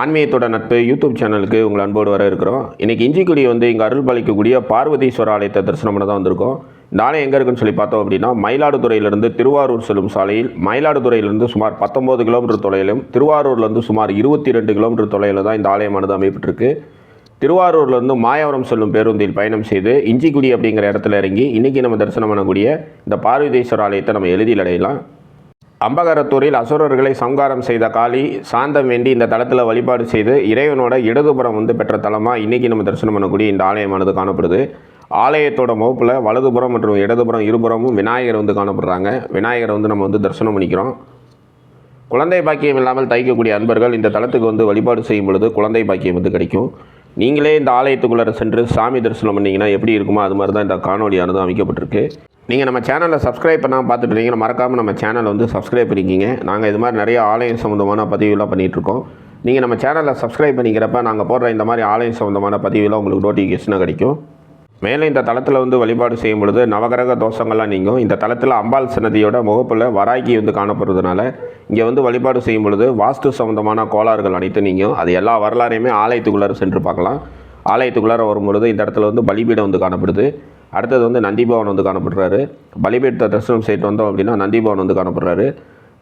ஆன்மீகத்தோட நட்பு யூடியூப் சேனலுக்கு உங்களை அன்போடு வர இருக்கிறோம். இன்றைக்கி இஞ்சிக்குடி வந்து இங்கே அருள் பாலிக்கக்கூடிய பார்வதீஸ்வர ஆலயத்தை தரிசனம் பண்ண தான் வந்திருக்கோம். இந்த ஆலயம் எங்கே இருக்குன்னு சொல்லி பார்த்தோம் அப்படின்னா மயிலாடுதுறையிலிருந்து திருவாரூர் செல்லும் சாலையில் மயிலாடுதுறையிலிருந்து சுமார் பத்தொம்போது கிலோமீட்டர் தொலைவிலும் திருவாரூர்லேருந்து சுமார் இருபத்தி ரெண்டு கிலோமீட்டர் தொலைவில் தான் இந்த ஆலயமானது அமைப்பட்டிருக்கு திருவாரூர்லேருந்து மாயவரம் செல்லும் பேருந்தில் பயணம் செய்து இஞ்சிக்குடி அப்படிங்கிற இடத்துல இறங்கி இன்றைக்கி நம்ம தரிசனம் பண்ணக்கூடிய இந்த பார்வதீஸ்வர ஆலயத்தை நம்ம எழுதியில் அடையலாம். அம்பகரத்தூரில் அசுரர்களை சங்காரம் செய்த காளி சாந்தம் வேண்டி இந்த தளத்தில் வழிபாடு செய்து இறைவனோட இடதுபுறம் வந்து பெற்ற தலமாக இன்றைக்கி நம்ம தரிசனம் பண்ணக்கூடிய இந்த ஆலயமானது காணப்படுது. ஆலயத்தோட முகப்பில் வலதுபுறம் மற்றும் இடதுபுறம் இருபுறமும் விநாயகர் வந்து காணப்படுறாங்க. விநாயகரை வந்து நம்ம வந்து தரிசனம் பண்ணிக்கிறோம். குழந்தை பாக்கியம் இல்லாமல் தைக்கக்கூடிய அன்பர்கள் இந்த தளத்துக்கு வந்து வழிபாடு செய்யும் பொழுது குழந்தை பாக்கியம் வந்து கிடைக்கும். நீங்களே இந்த ஆலயத்துக்குள்ளே சென்று சாமி தரிசனம் பண்ணிங்கன்னா எப்படி இருக்குமோ அது மாதிரி தான் இந்த காணொலியானது அமைக்கப்பட்டிருக்கு. நீங்கள் நம்ம சேனலை சப்ஸ்கிரைப் பண்ணாமல் பார்த்துட்டு இருந்தீங்கன்னா மறக்காமல் நம்ம சேனலை வந்து சப்ஸ்கிரைப் பண்ணிக்கிங்க. நாங்கள் இது மாதிரி நிறைய ஆலயம் சம்மந்தமான பதிவுலாம் பண்ணிகிட்ருக்கோம் நீங்கள் நம்ம சேனலை சப்ஸ்கிரைப் பண்ணிக்கிறப்ப நாங்கள் போடுற இந்த மாதிரி ஆலயம் சம்மந்தமான பதிவுலாம் உங்களுக்கு நோட்டிஃபிகேஷனாக கிடைக்கும். மேலும் இந்த தளத்தில் வந்து வழிபாடு செய்யும் பொழுது நவகிரக தோஷங்கள்லாம் நீங்கள் இந்த தளத்தில் அம்பாள் சன்னதியோட முகப்பில் வராக்கி வந்து காணப்படுறதுனால இங்கே வந்து வழிபாடு செய்யும் பொழுது வாஸ்து சம்மந்தமான கோளாறுகள் அனைத்தும் நீங்கள் அது எல்லா வரலாறையுமே ஆலயத்துக்குள்ளார சென்று பார்க்கலாம். ஆலயத்துக்குள்ளார வரும்பொழுது இந்த இடத்துல வந்து பலிபீடம் வந்து காணப்படுது. அடுத்தது வந்து நந்திபவன் வந்து காணப்படுறாரு. பலிபீடத்தை தரிசனம் செய்யிட்டு வந்தோம் அப்படின்னா நந்திபவன் வந்து காணப்படுறாரு.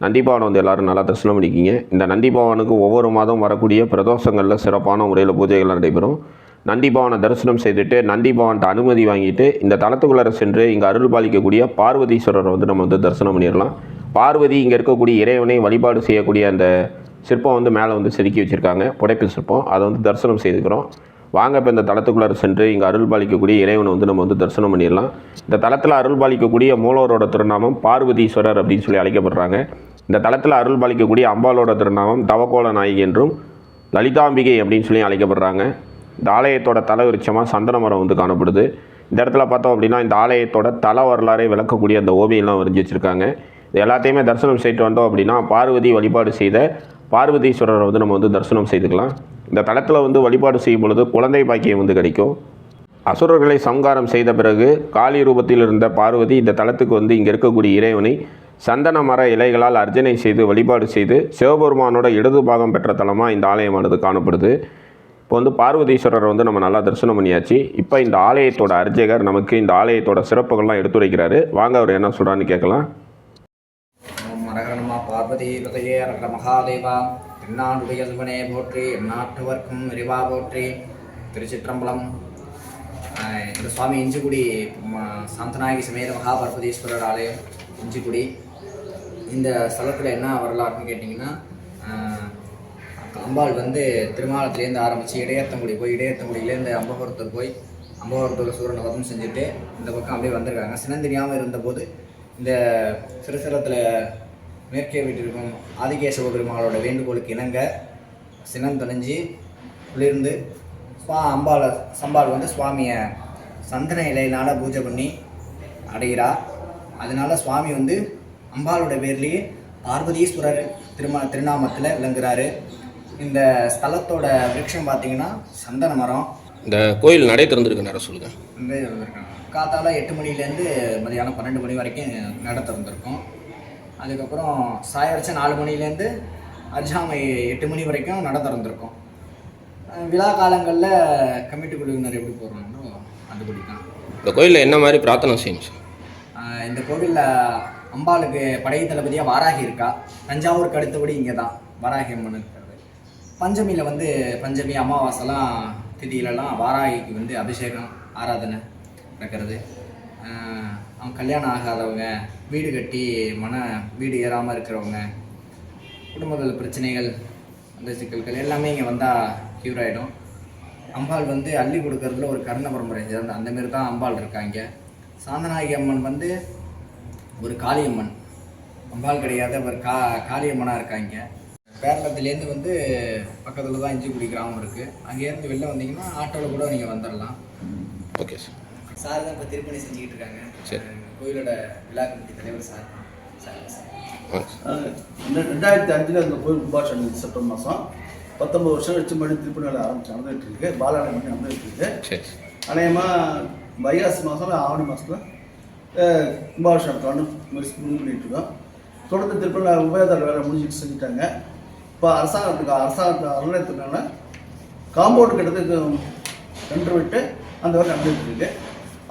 நந்திபவன் வந்து எல்லாரும் நல்லா தரிசனம் பண்ணிக்கிங்க. இந்த நந்திபவனுக்கு ஒவ்வொரு மாதம் வரக்கூடிய பிரதோஷங்களில் சிறப்பான முறையில் பூஜைகள் நடைபெறும். நந்திபவனை தரிசனம் செய்துட்டு நந்திபவன்கிட்ட அனுமதி வாங்கிட்டு இந்த தலத்துக்குள்ளார சென்று இங்கே அருள் பாலிக்கக்கூடிய பார்வதீஸ்வரரை வந்து நம்ம வந்து தரிசனம் பண்ணிடலாம். பார்வதி இங்கே இருக்கக்கூடிய இறைவனை வழிபாடு செய்யக்கூடிய அந்த சிற்பம் வந்து மேலே வந்து செதுக்கி வச்சுருக்காங்க. புடைப்பு சிற்பம். அதை வந்து தரிசனம் செய்துக்கிறோம். வாங்க இப்போ இந்த தலத்துக்குள்ளார சென்று இங்கே அருள் பாலிக்கக்கூடிய இறைவனை வந்து நம்ம வந்து தரிசனம் பண்ணிடலாம். இந்த தளத்தில் அருள் பாலிக்கக்கூடிய மூலவரோட திருநாமம் பார்வதீஸ்வரர் அப்படின்னு சொல்லி அழைக்கப்படுறாங்க. இந்த தளத்தில் அருள் பாலிக்கக்கூடிய அம்பாலோட திருநாமம் தவக்கோல நாயகி என்றும் லலிதாம்பிகை அப்படின்னு சொல்லி அழைக்கப்படுறாங்க. இந்த ஆலயத்தோட தல விருட்சமாக சந்தன மரம் வந்து காணப்படுது. இந்த இடத்துல பார்த்தோம் அப்படின்னா இந்த ஆலயத்தோட தல வரலாறை விளக்கக்கூடிய அந்த ஓவியம்லாம் வரைஞ்சி வச்சுருக்காங்க. இது எல்லாத்தையுமே தரிசனம் செய்துட்டு வந்தோம் அப்படின்னா பார்வதி வழிபாடு செய்த பார்வதீஸ்வரரை வந்து நம்ம வந்து தரிசனம் செய்துக்கலாம். இந்த தளத்தில் வந்து வழிபாடு செய்யும் பொழுது குழந்தை பாக்கியம் வந்து கிடைக்கும். அசுரர்களை சம்காரம் செய்த பிறகு காளி ரூபத்தில் இருந்த பார்வதி இந்த தளத்துக்கு வந்து இங்கே இருக்கக்கூடிய இறைவனை சந்தன மர இலைகளால் அர்ச்சனை செய்து வழிபாடு செய்து சிவபெருமானோட இடது பாகம் பெற்ற தலமாக இந்த ஆலயமானது காணப்படுது. இப்போ வந்து பார்வதீஸ்வரரை வந்து நம்ம நல்லா தரிசனம் பண்ணியாச்சு. இப்போ இந்த ஆலயத்தோட அர்ச்சகர் நமக்கு இந்த ஆலயத்தோட சிறப்புகள்லாம் எடுத்துரைக்கிறாரு. வாங்க அவர் என்ன சொல்கிறான்னு கேட்கலாம். ஓம் பார்வதி பதையே அரகர மகாதேவா. திருநாடுடைய சிவனே போற்றி எந்நாட்டவர்க்கும் விரிவா போற்றி. திருச்சிற்றம்பலம் இந்த சுவாமி இஞ்சிக்குடி சாந்தநாயகி சமேத மகாபர்வதீஸ்வரர் ஆலயம் இஞ்சிக்குடி. இந்த ஸ்தலத்தில் என்ன வரலாறுன்னு கேட்டிங்கன்னா அம்பாள் வந்து திருமாலத்துலேருந்து ஆரம்பித்து இடையத்தங்குடி போய் இடையத்தங்குடியிலேருந்து அம்பகோரத்தூர் போய் அம்பகோரத்தூர் சூரனை வதம் செஞ்சுட்டு இந்த பக்கம் அப்படியே வந்திருக்காங்க. சினந்திரியாமல் இருந்தபோது இந்த சிறுசலத்தில் மேற்கே வீட்டிற்கும் ஆதிகேசவ பெருமாளோட வேண்டுகோளுக்கு இணங்க சினம் தொலைஞ்சு குளிர்ந்து சுவா அம்பாளை சம்பாள் வந்து சுவாமியை சந்தன இலையினால் பூஜை பண்ணி அடைகிறா. அதனால சுவாமி வந்து அம்பாளோட பேர்லேயே பார்வதீஸ்வரர் திரும திருநாமத்தில் விளங்குறாரு. இந்த ஸ்தலத்தோட விருட்சம் பார்த்தீங்கன்னா சந்தன மரம். இந்த கோயில் நடை திறந்துருக்கு நேரம் சொல்லுங்கள் வந்து இருக்காங்க காத்தால எட்டு மணிலேருந்து மதியானம் பன்னெண்டு மணி வரைக்கும் நட திறந்திருக்கும். அதுக்கப்புறம் சாயரிச்ச நாலு மணிலேருந்து அர்ஜாமை எட்டு மணி வரைக்கும் நட திறந்திருக்கும். விழா காலங்களில் கமிட்டி குழுவினர் எப்படி போடுறாங்களோ அதுபடி தான் இந்த கோயிலில் என்ன மாதிரி பிரார்த்தனை ஆஹ் இந்த கோவிலில் அம்பாளுக்கு படை தளபதியாக வாராகி இருக்கா? தஞ்சாவூருக்கு அடுத்தபடி இங்கே தான் வாராகி அம்மன் இருக்கிறது. பஞ்சமியில் வந்து பஞ்சமி அமாவாசைலாம் திதியிலலாம் வாராகிக்கு வந்து அபிஷேகம் ஆராதனை நடக்கிறது. அவங்க கல்யாணம் ஆகாதவங்க வீடு கட்டி மன வீடு ஏறாமல் இருக்கிறவங்க குடும்பத்தில் பிரச்சனைகள் அந்த சிக்கல்கள் எல்லாமே இங்கே வந்தால் க்யூர் ஆகிடும் அம்பாள் வந்து அள்ளி கொடுக்கறதுல ஒரு கர்ண பரம்பரை சேர்ந்த அந்த மாரி தான் அம்பாள் இருக்காங்க. சாந்தநாயகி அம்மன் வந்து ஒரு காளியம்மன். அம்பாள் கிடையாது அவர் கா காளியம்மனாக இருக்காங்க. பேரளத்துலேருந்து வந்து பக்கத்தில் தான் இஞ்சிக்குடி கிராமம் இருக்குது அங்கேருந்து வெளில வந்தீங்கன்னா ஆட்டோவில் கூட நீங்கள் வந்துடலாம் ஓகே சார். சார் தான் இப்போ திருப்பணி செஞ்சுக்கிட்டு இருக்காங்க. சரி. கோயிலோட விழா கமிட்டி தலைவர் சார் ரெண்டாயிரத்தி அஞ்சில் அந்த கோயில் நடந்துச்சு செப்டம்பர் மாதம் பத்தொம்பது வருஷம் கழிச்சு மறுபடியும் திருப்பி வேலை ஆரம்பிச்சு நடந்துகிட்டு இருக்கு. பாலாணி பண்ணி நடந்துகிட்டு இருக்கு. அநேகமாக வைகாசி மாதம் ஆவணி மாதத்தில் கும்பாபிஷேகம் நடத்தலாம்னு முடிவு பண்ணிட்டு இருக்கோம். தொடர்ந்து திருப்பி உபயோகத்தார் வேலை முடிஞ்சிட்டு செஞ்சுட்டாங்க. இப்போ அரசாங்கத்துக்கு அரசாங்கத்து அறநிலையத்துக்கான காம்பவுண்ட் கிட்டத்தட்ட சென்று விட்டு அந்த வரை நடந்துட்டு இருக்கு.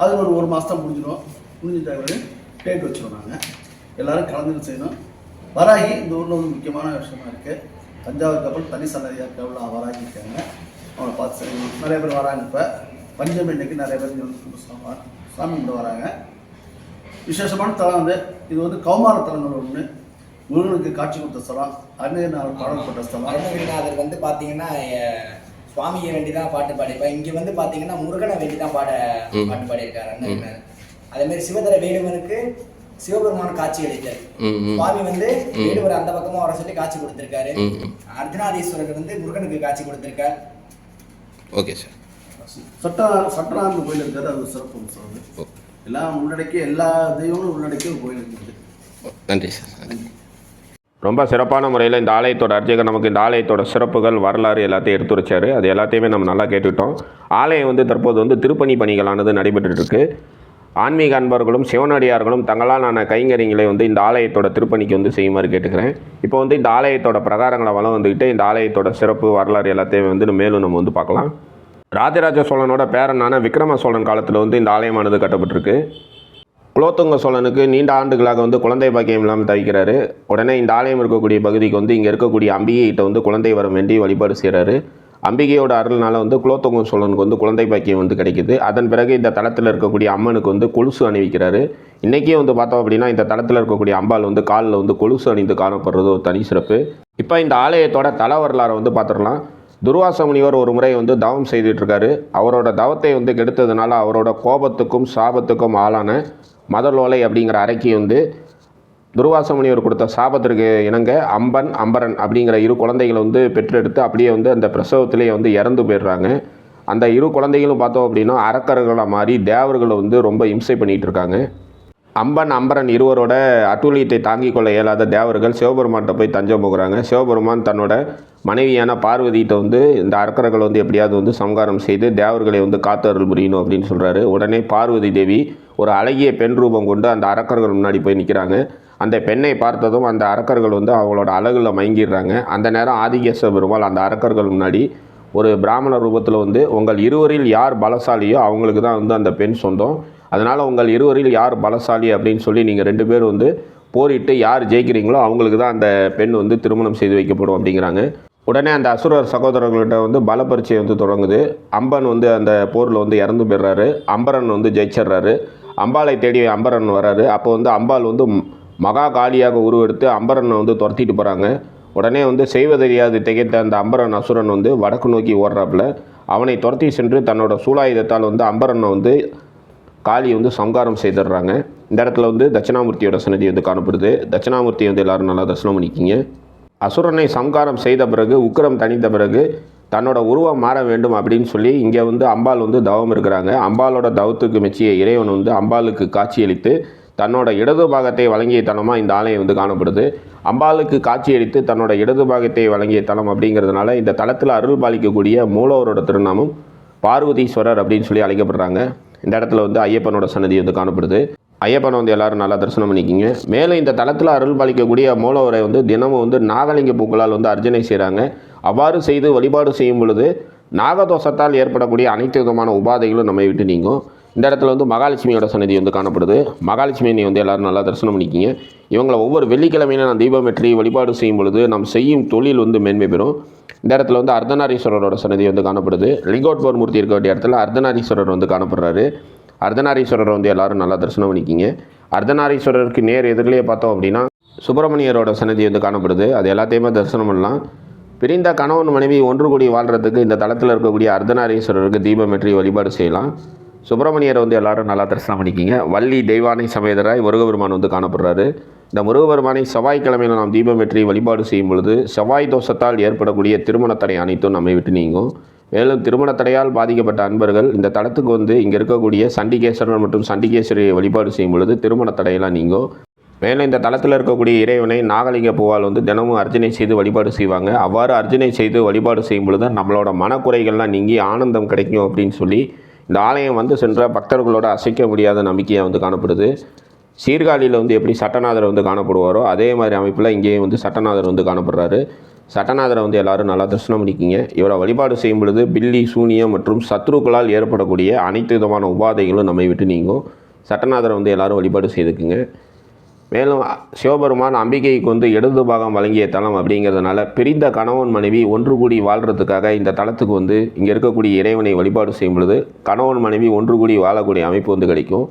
அது ஒரு ஒரு மாதம் தான் முடிஞ்சிடும். முடிஞ்சிட்ட பிறகு டேட் வச்சிருவோம் நாங்கள் எல்லாரும் கலந்துட்டு செய்யணும். வராகி இந்த ஊரில் வந்து முக்கியமான விஷயமா இருக்குது தஞ்சாவூர் கப்பல் தனி சன்னதியாக இருக்க வராகி இருக்காங்க. அவங்கள பார்த்து செய்யணும் நிறைய பேர் வராங்க இப்போ. பஞ்சமி இன்னைக்கு நிறைய பேர் சாமி சாமி கும்பிட வராங்க. விசேஷமான தலம் வந்து இது வந்து கௌமார தலங்கள் ஒன்று முருகனுக்கு காட்சி கொடுத்த ஸ்தலம். அன்னையனால் பாடல்பட்ட ஸ்தலம். அருணகிரிநாதர் வந்து பார்த்தீங்கன்னா சுவாமியை வேண்டி தான் பாட்டு பாடியிருப்பார். இங்கே வந்து பார்த்தீங்கன்னா முருகனை வேண்டி தான் பாட பாட்டு பாடியிருக்காரு அருணகிரிநாதர். அதே மாதிரி சிவதர வேடுவனுக்கு சிவபெருமான் காட்சி அளித்தார். சுவாமி வந்து வேடுவர் அந்த பக்கமா வர சொல்லி காட்சி கொடுத்திருக்காரு. அர்த்தநாதீஸ்வரர் வந்து முருகனுக்கு காட்சி கொடுத்திருக்கார். Okay sir. சட்ட சட்டநாதன் கோயில் இருக்கிறது அது சிறப்பு அம்சம் அது எல்லாம் உள்ளடக்கி எல்லா தெய்வங்களும் உள்ளடக்கி ஒரு கோயில் இருக்குது நன்றி சார் நன்றி. ரொம்ப சிறப்பான முறையில் இந்த ஆலயத்தோட அர்ச்சகர் நமக்கு இந்த ஆலயத்தோட சிறப்புகள் வரலாறு எல்லாத்தையும் எடுத்து வச்சாரு. அது எல்லாத்தையுமே நம்ம நல்லா கேட்டுக்கிட்டோம். ஆலயம் வந்து தற்போது வந்து திருப்பணி பணிகளானது நடைபெற்றுட்டு இருக்கு. ஆன்மீக அன்பர்களும் சிவனடியார்களும் தங்களால் ஆன கைங்கரியங்களை வந்து இந்த ஆலயத்தோட திருப்பணிக்கு வந்து செய்யுமாறு கேட்டுக்கிறேன். இப்போ வந்து இந்த ஆலயத்தோட பிரகாரங்களை வளம் வந்துக்கிட்டு இந்த ஆலயத்தோட சிறப்பு வரலாறு எல்லாத்தையும் வந்து மேலும் நம்ம வந்து பார்க்கலாம். ராஜராஜ சோழனோட பேரனான விக்ரம சோழன் காலத்தில் வந்து இந்த ஆலயமானது கட்டப்பட்டிருக்கு. குலோத்துங்க சோழனுக்கு நீண்ட ஆண்டுகளாக வந்து குழந்தை பாக்கியம் இல்லாமல் தவிக்கிறாரு. உடனே இந்த ஆலயம் இருக்கக்கூடிய பகுதிக்கு வந்து இங்கே இருக்கக்கூடிய அம்பிகைகிட்ட வந்து குழந்தை வரம் வேண்டி வழிபாடு செய்கிறாரு அம்பிகையோட அருள்னால வந்து குலோத்துங்க சோழனுக்கு வந்து குழந்தை பாக்கியம் வந்து கிடைக்குது. அதன் பிறகு இந்த தளத்தில் இருக்கக்கூடிய அம்மனுக்கு வந்து கொலுசு அணிவிக்கிறாரு. இன்றைக்கே வந்து பார்த்தோம் அப்படின்னா இந்த தளத்தில் இருக்கக்கூடிய அம்பாள் வந்து காலில் வந்து கொலுசு அணிந்து காணப்படுறது ஒரு தனி சிறப்பு. இப்போ இந்த ஆலயத்தோட தல வரலாறை வந்து பார்த்துடலாம். துர்வாச முனிவர் ஒரு முறை வந்து தவம் செய்துட்டுருக்காரு அவரோட தவத்தை வந்து கெடுத்ததுனால அவரோட கோபத்துக்கும் சாபத்துக்கும் ஆளான மதலோலை அப்படிங்கிற அறைக்கு வந்து துர்வாச கொடுத்த சாபத்திற்கு இணங்க அம்பன் அம்பரன் அப்படிங்கிற இரு குழந்தைகளை வந்து பெற்றெடுத்து அப்படியே வந்து அந்த பிரசவத்திலேயே வந்து இறந்து போயிடுறாங்க. அந்த இரு குழந்தைகளும் பார்த்தோம் அப்படின்னா அரக்கர்களாக மாறி தேவர்களை வந்து ரொம்ப இம்சை பண்ணிகிட்டு இருக்காங்க. அம்பன் அம்பரன் இருவரோட அட்டூழியத்தை தாங்கிக் கொள்ள இயலாத தேவர்கள் சிவபெருமான்கிட்ட போய் தஞ்சம் போகிறாங்க. சிவபெருமான் தன்னோட மனைவியான பார்வதியிட்ட வந்து இந்த அறக்கர்கள் வந்து எப்படியாவது வந்து சம்காரம் செய்து தேவர்களை வந்து காத்து அருள் புரியணும் அப்படின்னு சொல்கிறாரு உடனே பார்வதி தேவி ஒரு அழகிய பெண் ரூபம் கொண்டு அந்த அரக்கர்கள் முன்னாடி போய் நிற்கிறாங்க அந்த பெண்ணை பார்த்ததும் அந்த அரக்கர்கள் வந்து அவங்களோட அழகில் மயங்கிடுறாங்க. அந்த நேரம் ஆதிகேசவ பெருமாள் அந்த அரக்கர்கள் முன்னாடி ஒரு பிராமண ரூபத்தில் வந்து உங்கள் இருவரில் யார் பலசாலியோ அவங்களுக்கு தான் வந்து அந்த பெண் சொந்தம். அதனால் உங்கள் இருவரில் யார் பலசாலி? அப்படின்னு சொல்லி நீங்கள் ரெண்டு பேரும் வந்து போரிட்டு யார் ஜெயிக்கிறீங்களோ அவங்களுக்கு தான் அந்த பெண் வந்து திருமணம் செய்து வைக்கப்படும் அப்படிங்கிறாங்க. உடனே அந்த அசுரர் சகோதரர்கள்ட்ட வந்து பலப்பரீட்சை வந்து தொடங்குது. அம்பன் வந்து அந்த போரில் வந்து இறந்து போயிடுறாரு. அம்பரன் வந்து ஜெயிச்சிடுறாரு. அம்பாலை தேடி அம்பரன் வர்றாரு அப்போ வந்து அம்பாள் வந்து மகா காளியாக உருவெடுத்து அம்பரனை வந்து துரத்திட்டு போகிறாங்க உடனே வந்து செய்வதறியாது திகைத்த அந்த அம்பரன் அசுரன் வந்து வடக்கு நோக்கி ஓடுறாப்புல. அவனை துரத்தி சென்று தன்னோட சூலாயுதத்தால் வந்து அம்பரனை வந்து காளியை வந்து சங்காரம் செய்திடுறாங்க. இந்த இடத்துல வந்து தட்சிணாமூர்த்தியோட சன்னதி வந்து காணப்படுது. தட்சிணாமூர்த்தி வந்து எல்லாரும் நல்லா தரிசனம் பண்ணிக்கிங்க. அசுரனை சம்காரம் செய்த பிறகு உக்கிரம் தணிந்த பிறகு தன்னோட உருவம் மாற வேண்டும் அப்படின்னு சொல்லி இங்கே வந்து அம்பாள் வந்து தவம் இருக்கிறாங்க. அம்பாலோட தவத்துக்கு மெச்சிய இறைவன் வந்து அம்பாளுக்கு காட்சியளித்து தன்னோட இடது பாகத்தை வழங்கிய தலமாக இந்த ஆலயம் வந்து காணப்படுது. அம்பாளுக்கு காட்சியளித்து தன்னோட இடது பாகத்தை வழங்கிய தலம் அப்படிங்கிறதுனால இந்த தலத்தில் அருள் பாலிக்கக்கூடிய மூலவரோட திருநாமம் பார்வதீஸ்வரர் அப்படின்னு சொல்லி அழைக்கப்படுறாங்க. இந்த இடத்துல வந்து ஐயப்பனோட சன்னதி வந்து காணப்படுது. ஐயப்பனை வந்து எல்லாரும் நல்லா தரிசனம் பண்ணிக்கிங்க. மேலும் இந்த தளத்தில் அருள் பாலிக்கக்கூடிய மூலவரை வந்து தினமும் வந்து நாகலிங்க பூக்களால் வந்து அர்ச்சனை செய்கிறாங்க அவ்வாறு செய்து வழிபாடு செய்யும் பொழுது நாகதோஷத்தால் ஏற்படக்கூடிய அனைத்து விதமான உபாதைகளும் நம்மை விட்டு நீங்கும். இந்த இடத்துல வந்து மகாலட்சுமியோட சன்னதி வந்து காணப்படுது. மகாலட்சுமியை வந்து எல்லாரும் நல்லா தரிசனம் பண்ணிக்கிங்க. இவங்களை ஒவ்வொரு வெள்ளிக்கிழமையில நான் வெற்றி வழிபாடு செய்யும் பொழுது நாம் செய்யும் தொழில் வந்து மேன்மை பெறும். இந்த இடத்துல வந்து அர்த்தநாரீஸ்வரரோட சன்னதி வந்து காணப்படுது. லிங்கோட்போர் மூர்த்தி இருக்க வேண்டிய இடத்துல அர்த்தநாரீஸ்வரர் வந்து காணப்படுறாரு. அர்த்தநாரீஸ்வரர் வந்து எல்லாரும் நல்லா தரிசனம் பண்ணிக்கிங்க. அர்த்தநாரீஸ்வரருக்கு நேர் எதிரிலேயே பார்த்தோம் அப்படின்னா சுப்பிரமணியரோட சன்னதி வந்து காணப்படுது. அது எல்லாத்தையுமே தரிசனம் பண்ணலாம். பிரிந்த கணவன் மனைவி ஒன்று கூடி வாழ்கிறதுக்கு இந்த தளத்தில் இருக்கக்கூடிய அர்த்தநாரீஸ்வரருக்கு தீபமேற்றி வழிபாடு செய்யலாம். சுப்பிரமணியரை வந்து எல்லாரும் நல்லா தரிசனம் பண்ணிக்கிங்க. வள்ளி தெய்வானை சமேதராய் முருகபெருமான் வந்து காணப்படுறாரு. இந்த முருகபெருமானை செவ்வாய்க்கிழமையில் நாம் தீபம் வெற்றி வழிபாடு செய்யும் பொழுது செவ்வாய் தோஷத்தால் ஏற்படக்கூடிய திருமண தடை அனைத்தும் நம்மை விட்டு நீங்கும். மேலும் திருமண தடையால் பாதிக்கப்பட்ட அன்பர்கள் இந்த தளத்துக்கு வந்து இங்கே இருக்கக்கூடிய சண்டிகேஸ்வரர் மற்றும் சண்டிகேஸ்வரியை வழிபாடு செய்யும் பொழுது திருமண தடையெல்லாம் நீங்கும். மேலும் இந்த தளத்தில் இருக்கக்கூடிய இறைவனை நாகலிங்க பூவால் வந்து தினமும் அர்ச்சனை செய்து வழிபாடு செய்வாங்க. அவ்வாறு அர்ச்சனை செய்து வழிபாடு செய்யும் பொழுது நம்மளோட மனக்குறைகள்லாம் நீங்கி ஆனந்தம் கிடைக்கும் அப்படின்னு சொல்லி இந்த ஆலயம் வந்து சென்ற பக்தர்களோட அசைக்க முடியாத நம்பிக்கையாக வந்து காணப்படுது. சீர்காழியில் வந்து எப்படி சட்டநாதர் வந்து காணப்படுவாரோ அதே மாதிரி அமைப்பில் இங்கேயும் வந்து சட்டநாதர் வந்து காணப்படுறாரு. சட்டநாதரை வந்து எல்லாரும் நல்லா தரிசனம் பண்ணிக்கிங்க. இவரை வழிபாடு செய்யும் பொழுது பில்லி சூனியம் மற்றும் சத்ருக்களால் ஏற்படக்கூடிய அனைத்து விதமான உபாதைகளும் நம்மை விட்டு நீங்கும். சட்டநாதரை வந்து எல்லாரும் வழிபாடு செய்துக்குங்க. மேலும் சிவபெருமான் அம்பிகைக்கு வந்து இடது பாகம் வழங்கிய தலம் அப்படிங்கிறதுனால பிரிந்த கணவன் மனைவி ஒன்று கூடி வாழ்கிறதுக்காக இந்த தலத்துக்கு வந்து இங்கே இருக்கக்கூடிய இறைவனை வழிபாடு செய்யும் பொழுது கணவன் மனைவி ஒன்று கூடி வாழக்கூடிய அமைப்பு வந்து கிடைக்கும்.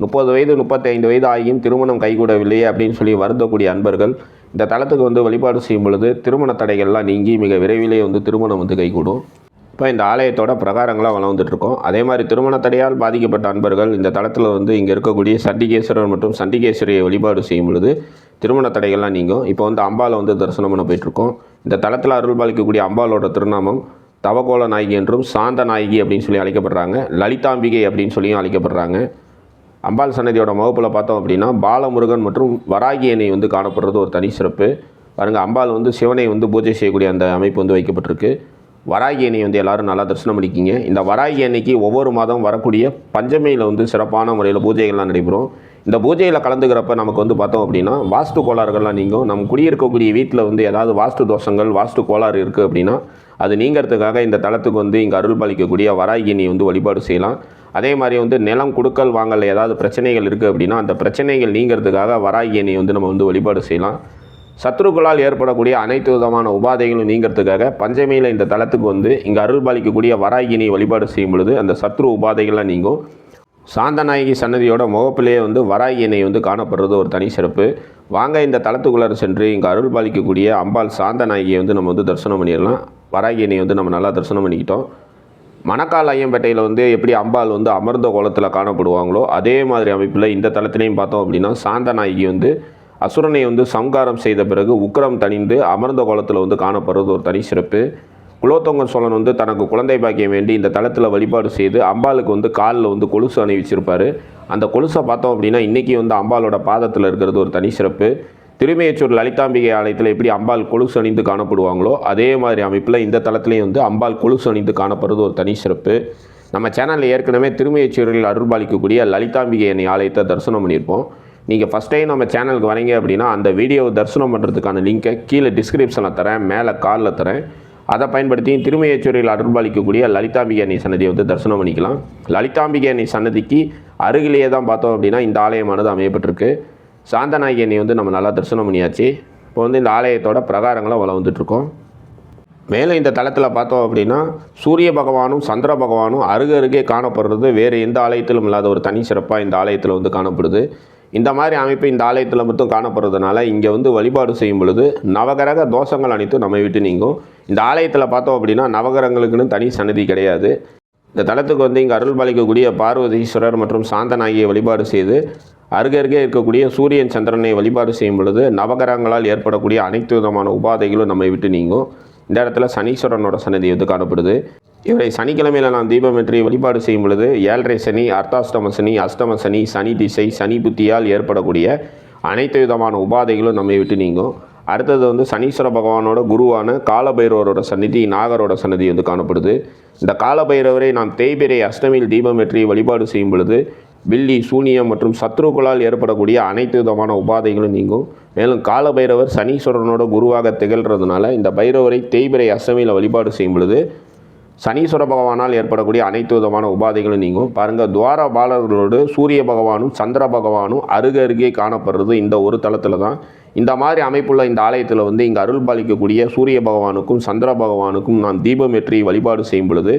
முப்பது வயது முப்பத்தைந்து வயது ஆகியும் திருமணம் கைகூடவில்லையே அப்படின்னு சொல்லி வருந்தக்கூடிய அன்பர்கள் இந்த தளத்துக்கு வந்து வழிபாடு செய்யும் பொழுது திருமண தடைகள்லாம் நீங்கி மிக விரைவிலே வந்து திருமணம் வந்து கைகூடும். இப்போ இந்த ஆலயத்தோட பிரகாரங்களாக வளர்ந்துட்டுருக்கோம். அதே மாதிரி திருமண தடையால் பாதிக்கப்பட்ட அன்பர்கள் இந்த தளத்தில் வந்து இங்கே இருக்கக்கூடிய சண்டிகேஸ்வரர் மற்றும் சண்டிகேஸ்வரியை வழிபாடு செய்யும் பொழுது திருமண தடைகள்லாம் நீங்கும். இப்போ வந்து அம்பாவில் வந்து தரிசனம் பண்ண போயிட்டுருக்கோம். இந்த தளத்தில் அருள் பாலிக்கக்கூடிய அம்பாலோட திருநாமம் தவகோல நாயகி என்றும் சாந்த நாயகி அப்படின்னு சொல்லி அழைக்கப்படுறாங்க. லலிதாம்பிகை அப்படின்னு சொல்லியும் அழைக்கப்படுறாங்க. அம்பாள் சன்னதியோட வகுப்பில் பார்த்தோம் அப்படின்னா பாலமுருகன் மற்றும் வராகி அணை வந்து காணப்படுறது ஒரு தனி சிறப்பு. பாருங்கள் அம்பாள் வந்து சிவனை வந்து பூஜை செய்யக்கூடிய அந்த அமைப்பு வந்து வைக்கப்பட்டிருக்கு. வராகி அணை வந்து எல்லாரும் நல்லா தரிசனம் பண்ணிக்கிங்க. இந்த வராகி அன்னைக்கு ஒவ்வொரு மாதம் வரக்கூடிய பஞ்சமியில் வந்து சிறப்பான முறையில் பூஜைகள்லாம் நடைபெறும். இந்த பூஜையில் கலந்துக்கிறப்ப நமக்கு வந்து பார்த்தோம் அப்படின்னா வாஸ்து கோளாறுகள்லாம் நீங்கும். நம்ம குடியிருக்கக்கூடிய வீட்டில் வந்து ஏதாவது வாஸ்து தோஷங்கள் வாஸ்து கோளாறு இருக்குது அப்படின்னா அது நீங்கிறதுக்காக இந்த தளத்துக்கு வந்து இங்கே அருள் பாலிக்கக்கூடிய வராகி வந்து வழிபாடு செய்யலாம். அதே மாதிரி வந்து நிலம் கொடுக்கல் வாங்கல ஏதாவது பிரச்சனைகள் இருக்குது அப்படின்னா அந்த பிரச்சனைகள் நீங்கிறதுக்காக வராகியனை வந்து நம்ம வந்து வழிபாடு செய்யலாம். சத்ருக்களால் ஏற்படக்கூடிய அனைத்து விதமான உபாதைகளும் நீங்கிறதுக்காக பஞ்சமியில் இந்த தளத்துக்கு வந்து இங்கே அருள் பாலிக்கக்கூடிய வராகினை வழிபாடு செய்யும் பொழுது அந்த சத்ரு உபாதைகள்லாம் நீங்கும். சாந்தநாயகி சன்னதியோட முகப்பிலேயே வந்து வராகி எண்ணெய் வந்து காணப்படுறது ஒரு தனி சிறப்பு. வாங்க இந்த தலத்துக்குள்ளார சென்று இங்கே அருள் பாலிக்கக்கூடிய அம்பாள் சாந்தநாயகியை வந்து நம்ம வந்து தரிசனம் பண்ணிடலாம். வராகி எண்ணெய் வந்து நம்ம நல்லா தரிசனம் பண்ணிக்கிட்டோம். மணக்கால் ஐயம்பேட்டையில் வந்து எப்படி அம்பாள் வந்து அமர்ந்த கோலத்தில் காணப்படுவாங்களோ அதே மாதிரி அமைப்பில் இந்த தளத்திலையும் பார்த்தோம் அப்படின்னா சாந்தநாயகி வந்து அசுரனை வந்து சம்காரம் செய்த பிறகு உக்கரம் தணிந்து அமர்ந்த கோலத்தில் வந்து காணப்படுறது ஒரு தனி சிறப்பு. குலோத்தொங்க சோழன் வந்து தனக்கு குழந்தை பாக்கியம் வேண்டி இந்த தளத்தில் வழிபாடு செய்து அம்பாளுக்கு வந்து காலில் வந்து கொலுசு அணிவிச்சிருப்பார். அந்த கொலுசை பார்த்தோம் அப்படின்னா இன்றைக்கி வந்து அம்பாளோட பாதத்தில் இருக்கிறது ஒரு தனி சிறப்பு. திருமையச்சூர் லலிதாம்பிகை ஆலயத்தில் எப்படி அம்பாள் கொலுசு அணிந்து காணப்படுவாங்களோ அதே மாதிரி அமைப்பில் இந்த தளத்துலேயும் வந்து அம்பாள் கொலுசு அணிந்து காணப்படுறது ஒரு தனி சிறப்பு. நம்ம சேனலில் ஏற்கனவே திருமையச்சூரில் அருள்பாலிக்கக்கூடிய லலிதாம்பிகை அணி ஆலயத்தை தரிசனம் பண்ணியிருப்போம். நீங்கள் ஃபஸ்ட் டைம் நம்ம சேனலுக்கு வரீங்க அப்படின்னா அந்த வீடியோவை தரிசனம் பண்ணுறதுக்கான லிங்கை கீழே டிஸ்கிரிப்ஷனில் தரேன் மேலே காலில் தரேன். அதை பயன்படுத்தி திருமையச்சூரியில் அருள்பாலிக்கக்கூடிய லலிதாம்பிகேணி சன்னதியை வந்து தரிசனம் பண்ணிக்கலாம். லலிதாம்பிகை சன்னதிக்கு அருகிலேயே தான் பார்த்தோம் அப்படின்னா இந்த ஆலயமானது அமையப்பட்டிருக்கு. சாந்தநாயகி வந்து நம்ம நல்லா தரிசனம் பண்ணியாச்சு. இப்போ வந்து இந்த ஆலயத்தோட பிரகாரங்களை வளர்ந்துட்டுருக்கோம் மேலும் இந்த தளத்தில் பார்த்தோம் அப்படின்னா சூரிய பகவானும் சந்திர பகவானும் அருகருகே காணப்படுறது வேறு எந்த ஆலயத்திலும் இல்லாத ஒரு தனி சிறப்பாக இந்த ஆலயத்தில் வந்து காணப்படுது. இந்த மாதிரி அமைப்பு இந்த ஆலயத்தில் மட்டும் காணப்படுறதுனால இங்கே வந்து வழிபாடு செய்யும் பொழுது நவகிரக தோஷங்கள் அனைத்தும் நம்ம விட்டு நீங்கும். இந்த ஆலயத்தில் பார்த்தோம் அப்படின்னா நவகிரகங்களுக்குன்னு தனி சன்னதி கிடையாது. இந்த தலத்துக்கு வந்து இங்கே அருள் பாலிக்கக்கூடிய பார்வதீஸ்வரர் மற்றும் சாந்தநாயகியை வழிபாடு செய்து அருகருகே இருக்கக்கூடிய சூரியன் சந்திரனை வழிபாடு செய்யும் பொழுது நவகிரகங்களால் ஏற்படக்கூடிய அனைத்து விதமான உபாதைகளும் நம்மை விட்டு நீங்கும். இந்த இடத்துல சனீஸ்வரனோட சன்னதி வந்து காணப்படுது. இவரை சனிக்கிழமையில் நாம் தீபமேற்றி வழிபாடு செய்யும் பொழுது ஏழரை சனி அர்த்தாஷ்டம சனி அஷ்டம சனி சனி திசை சனி புத்தியால் ஏற்படக்கூடிய அனைத்து விதமான உபாதைகளும் நம்மை விட்டு நீங்கும். அடுத்தது வந்து சனீஸ்வர பகவானோட குருவான காலபைரவரோட சந்நிதி நாகரோட சன்னதி வந்து காணப்படுது. இந்த காலபைரவரை நாம் தேய்பிரை அஷ்டமியில் தீபமேற்றி வழிபாடு செய்யும் பொழுது வில்லி சூனியம் மற்றும் சத்ருக்களால் ஏற்படக்கூடிய அனைத்து விதமான உபாதைகளும் நீங்கும். மேலும் காலபைரவர் சனீஸ்வரனோட குருவாக திகழ்கிறதுனால இந்த பைரவரை தேய்பிரை அஷ்டமியில் வழிபாடு செய்யும் பொழுது சனீஸ்வர பகவானால் ஏற்படக்கூடிய அனைத்து விதமான உபாதைகளும் நீங்கும். பாருங்கள் துவார பாலர்களோடு சூரிய பகவானும் சந்திர பகவானும் அருக அருகே காணப்படுறது இந்த ஒரு தளத்தில் தான். இந்த மாதிரி அமைப்புள்ள இந்த ஆலயத்தில் வந்து இங்கே அருள் பாலிக்கக்கூடிய சூரிய பகவானுக்கும் சந்திர பகவானுக்கும் நாம் தீபம் ஏற்றி வழிபாடு செய்யும் பொழுது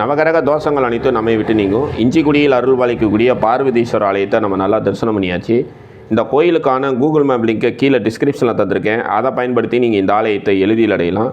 நவகரக தோஷங்கள் அனைத்தும் நம்மை விட்டு நீங்கும். இஞ்சிக்குடியில் அருள் பாலிக்கக்கூடிய பார்வதீஸ்வரர் ஆலயத்தை நம்ம நல்லா தரிசனம் பண்ணியாச்சு. இந்த கோயிலுக்கான கூகுள் மேப் லிங்கை கீழே டிஸ்கிரிப்ஷனில் தந்திருக்கேன். அதை பயன்படுத்தி நீங்கள் இந்த ஆலயத்தை எளிதில் அடையலாம்.